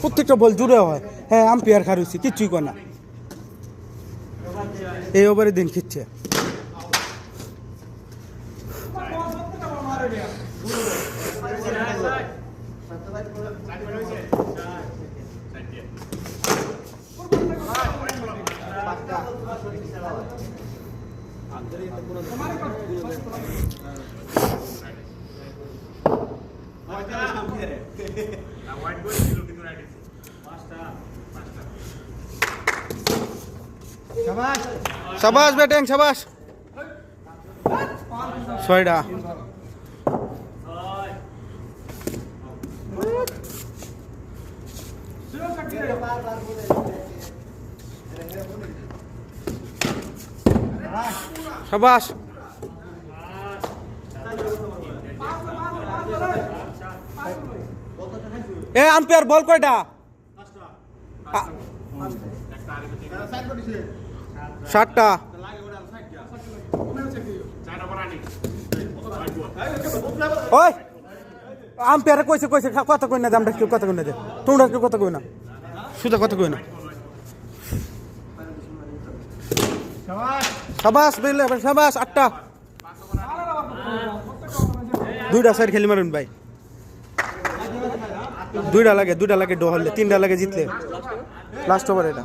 প্রত্যেকটা বল জুড়ে হয়। হ্যাঁ আম্পিয়ার খারুছি কিচ্ছুই কর না। এই ওভারে দিন খিচ্ছে সাবাস। ব্যাটিং সাবাস। ছয়টা। সাবাস। এ আম্পায়ার বল কয়টা? ষাটটা ওই, আম্পায়ারে কইছে কইছে কথা কই না দামটা কেউ কথা কই না দে। তোমরা কেউ কথা কই না। সুদা কথা কই না। সাবাস বেলে সাবাস, আটটা। দুইটা সাইড খেলি মারুন ভাই। দুইটা লাগে দুইটা লাগে ডো হলে। তিনটা লাগে জিতলে। লাস্ট ওভার এটা।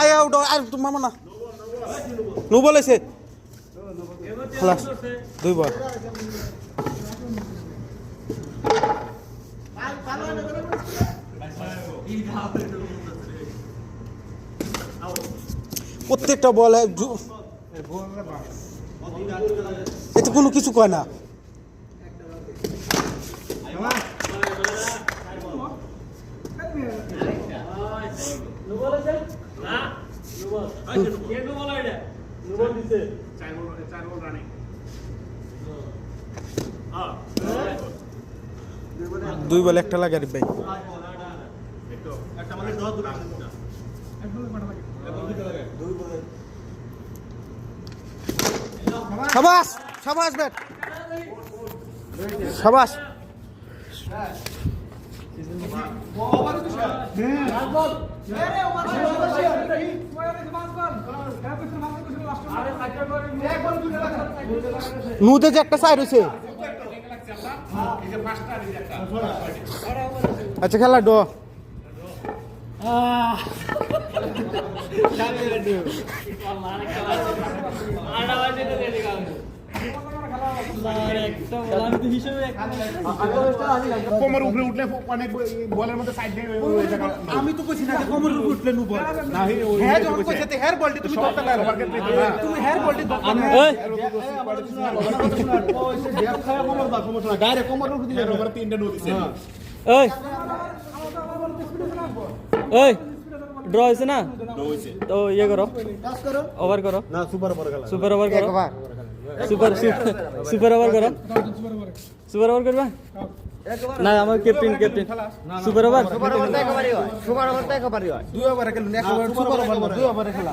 আয় আউট আর মামা না। নো বলেছে খালাস, দুই বল। প্রত্যেকটা বল এতে কোনো কিছু কয় না চার বল চার বল রানিং হ্যাঁ দুই বল একটা লাগে আরিফ ভাই। সাবাস সাবাস ব্যাট সাবাস। নুতে যে একটা সাইড হয়েছে আচ্ছা খেলা ডো কোমর উপরে উঠলে অনেক বলের মধ্যে সাইড দিয়ে আমি তো কইছি না যে কোমর উপর উঠলে নু না হ্যাঁ যখন কইছে তে হেয়ার বলটি তুমি ধরতে পারো তুমি হেয়ার বলটি ধরতে এর উপরে তিনটা নো দিছে ওই ওই ড্র হয়েছে না? তো ইয়ে করো। ওভার করো। না সুপার ওভার সুপার ওভার করো। সুপার সুপার ওভার করো। সুপার ওভার করবা? না আমার ক্যাপ্টেন ক্যাপ্টেন সুপার ওভার? দুই ওভার খেলুন এক ওভার সুপার ওভার দুই ওভার খেলা।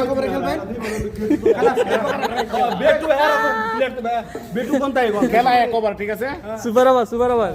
এক ওভার খেলবেন? খেলা। এক ওভার ঠিক আছে? Super over super over?